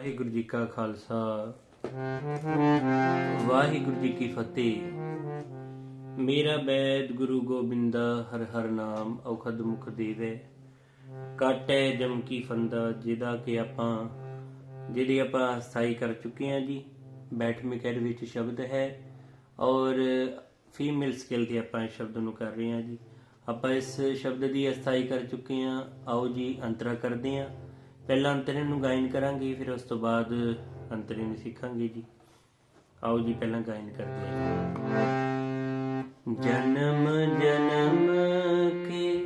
ਵਾਹਿਗੁਰੂ ਜੀ ਕਾ ਖਾਲਸਾ। ਵਾਹਿਗੁਰੂ ਜੀ ਕੀ ਫਤਿਹ। ਮੇਰਾ ਬੈਦ ਗੁਰੂ ਗੋਬਿੰਦਾ ਹਰ ਹਰ ਨਾਮ ਔਖਦ ਮੁਖ ਦੇਵੇ। ਕਾਟੈ ਜਮ ਕੀ ਫੰਦਾ ਜਿਹਦਾ ਕਿ ਆਪਾਂ ਜਿਹੜੀ ਆਪਾਂ ਸਥਾਈ ਕਰ ਚੁੱਕੇ ਹਾਂ ਜੀ। ਬੈਠਮੀ ਮਿਕਰ ਵਿੱਚ ਸ਼ਬਦ ਹੈ ਔਰ ਫੀਮੇਲ ਸਕੇਲ ਤੇ ਆਪਾਂ ਇਸ ਸ਼ਬਦ ਨੂੰ ਕਰ ਰਹੇ ਹਾਂ ਜੀ। ਆਪਾਂ ਇਸ ਸ਼ਬਦ ਦੀ ਅਸਥਾਈ ਕਰ ਚੁੱਕੇ ਹਾਂ। ਆਓ ਜੀ ਅੰਤਰਾ ਕਰਦੇ ਹਾਂ। ਪਹਿਲਾਂ ਅੰਤਰੇ ਨੂੰ ਗਾਇਨ ਕਰਾਂਗੇ, ਫਿਰ ਉਸ ਤੋਂ ਬਾਅਦ ਅੰਤਰੇ ਨੂੰ ਸਿੱਖਾਂਗੇ ਜੀ। ਆਓ ਜੀ, ਪਹਿਲਾਂ ਗਾਇਨ ਕਰਦੇ ਹਾਂ। ਜਨਮ ਜਨਮ ਕੇ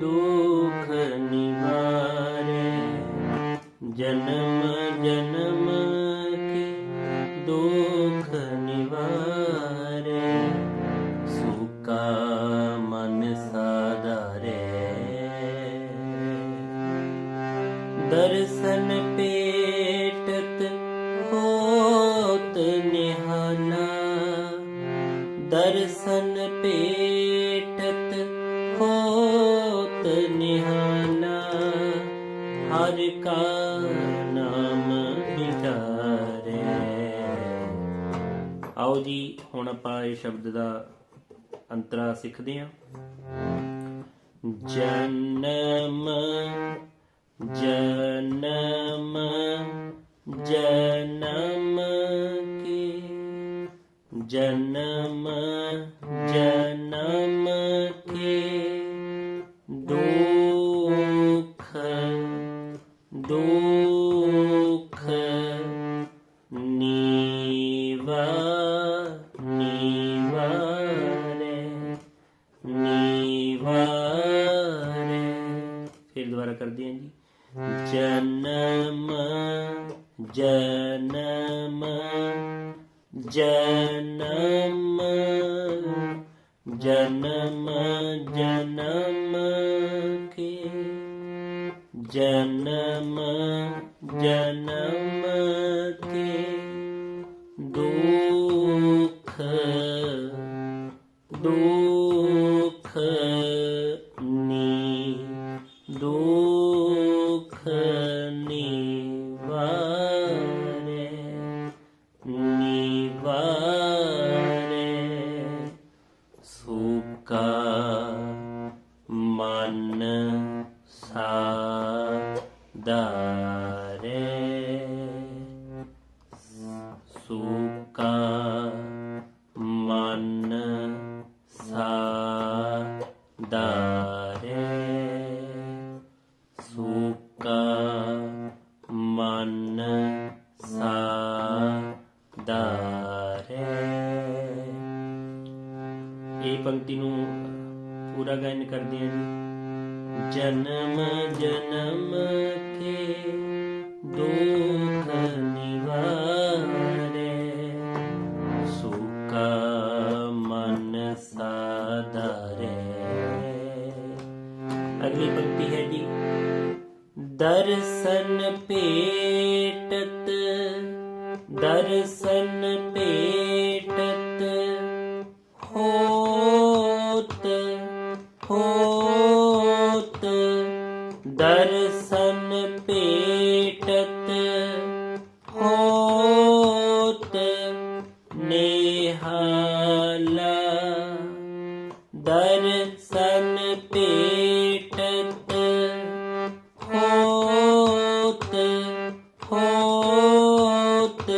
ਦੁਖ ਨਿਵਾਰੇ। ਜਨਮ ਜਨਮ ਕੇ ਦੁਖ ਨਿਵਾਰੇ। ਦਰਸ਼ਨ ਪੇਟਤ ਹੋਤ ਨਿਹਾਨਾ। ਦਰਸ਼ਨ ਪੇਟਤ ਹੋਤ ਨਿਹਾਨਾ। ਹਰ ਕਾ ਨਾਮ ਵਿਚਾਰੇ। ਆਓ ਜੀ, ਹੁਣ ਆਪਾਂ ਇਹ ਸ਼ਬਦ ਦਾ ਅੰਤਰਾ ਸਿੱਖਦੇ ਹਾਂ। ਜਨਮ ਜਨਮ ਜਨਮ ਕੇ ਜਨਮ ਜਨਮ ਜਨਮ ਜਨਮ ਜਨਮ ਜਨਮ ਜਨਮ ਕੇ ਜਨਮ ਜਨਮ ਮਨ ਸਾਦਾਰੇ ਸੁਕਾ ਮਨ ਸਾਦਾਰੇ ਸੁਕਾ ਮਨ ਸਾਦਾਰੇ ਇਹ ਪੰਕਤੀ ਨੂੰ ਪੂਰਾ ਗਾਇਨ ਕਰਦੇ ਹਾਂ ਜੀ। ਜਨਮ ਜਨਮ ਕੇ ਦੁਖ ਨਿਵਾਰੇ। ਸੁਕਾ ਮਨ ਸਾਧਾਰੇ। ਅਗਲੀ ਪੰਕਤੀ ਹੈ ਜੀ, ਦਰਸ਼ਨ ਭੇਟਤ ਦਰਸ਼ਨ ਭੇਟਤ ਦਰਸ਼ਨ ਭੇਟਤ ਹੋਤ ਨੇਹਾਲਾ। ਦਰਸ਼ਨ ਭੇਟਤ ਹੋਤ ਹੋਤ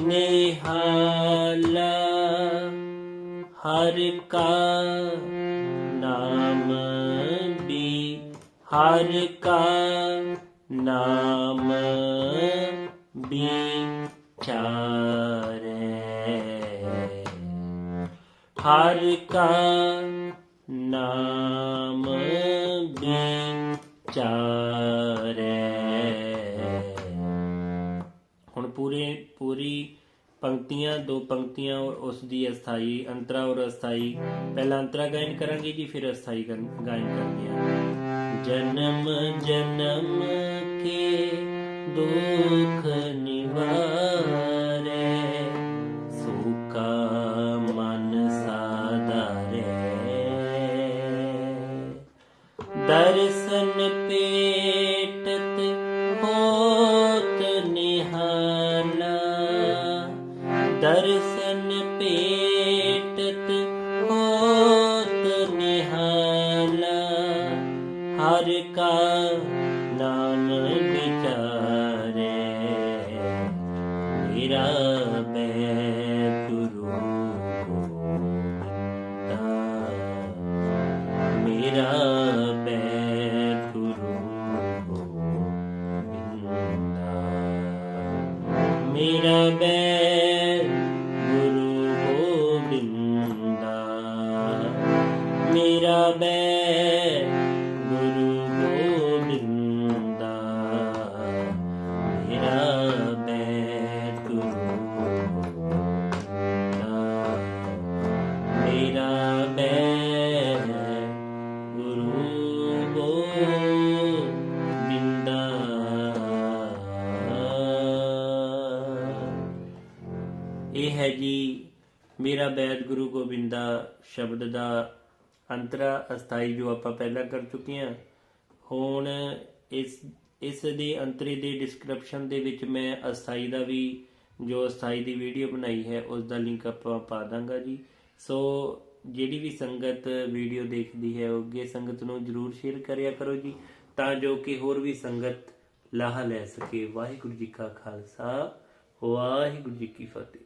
ਨਿਹਾਲਾ। ਹਰ ਕਾ ਨਾਮ ਵੀ ਹਰ ਕਾ ਨਾਮ ਵਿਚਾਰੇ। ਹਰ ਕਾ ਨਾਮ ਵਿਚਾਰੇ। ਹੁਣ ਪੂਰੇ, ਪੂਰੀ ਪੰਕਤੀਆਂ, ਦੋ ਪੰਕਤੀਆਂ ਔਰ ਉਸ ਦੀ ਅਸਥਾਈ, ਅੰਤਰਾ ਔਰ ਅਸਥਾਈ। ਪਹਿਲਾਂ ਅੰਤਰਾ ਗਾਇਨ ਕਰਾਂਗੇ ਜੀ, ਫਿਰ ਅਸਥਾਈ ਗਾਇਨ ਕਰਦੇ ਜਨਮ ਜਨਮ ਕੇ ਦੁਖ ਨਿਵਾਰੇ। ਸੁਖਾ ਮਨ ਸਾਧਾਰੇ। ਦਰਸ਼ਨ ਪੇਟਤ का नाम विचारे मेरा मैं गुरु मेरा मैं गुरु मेरा मैं गुरु गोविंदा मेरा मैं ਹੈ ਜੀ, ਮੇਰਾ ਬੈਦ ਗੁਰੂ ਗੋਬਿੰਦਾ ਸ਼ਬਦ ਦਾ ਅੰਤਰਾ ਅਸਥਾਈ ਜੋ ਆਪਾਂ ਪਹਿਲਾਂ ਕਰ ਚੁੱਕੇ ਹਾਂ, ਹੁਣ ਇਸ ਇਸ ਦੇ ਅੰਤਰੇ ਦੇ ਡਿਸਕ੍ਰਿਪਸ਼ਨ ਦੇ ਵਿੱਚ ਮੈਂ ਅਸਥਾਈ ਦਾ ਵੀ, ਜੋ ਅਸਥਾਈ ਦੀ ਵੀਡੀਓ ਬਣਾਈ ਹੈ, ਉਸ ਦਾ ਲਿੰਕ ਆਪਾਂ ਪਾ ਦਾਂਗਾ ਜੀ। ਸੋ ਜਿਹੜੀ ਵੀ ਸੰਗਤ ਵੀਡੀਓ ਦੇਖਦੀ ਹੈ, ਉਹ ਅੱਗੇ ਸੰਗਤ ਨੂੰ ਜਰੂਰ ਸ਼ੇਅਰ ਕਰਿਆ ਕਰੋ ਜੀ, ਤਾਂ ਜੋ ਕਿ ਹੋਰ ਵੀ ਸੰਗਤ ਲਾਹਾ ਲੈ ਸਕੇ। ਵਾਹਿਗੁਰੂ ਜੀ ਕਾ ਖਾਲਸਾ, ਵਾਹਿਗੁਰੂ ਜੀ ਕੀ ਫਤਿਹ।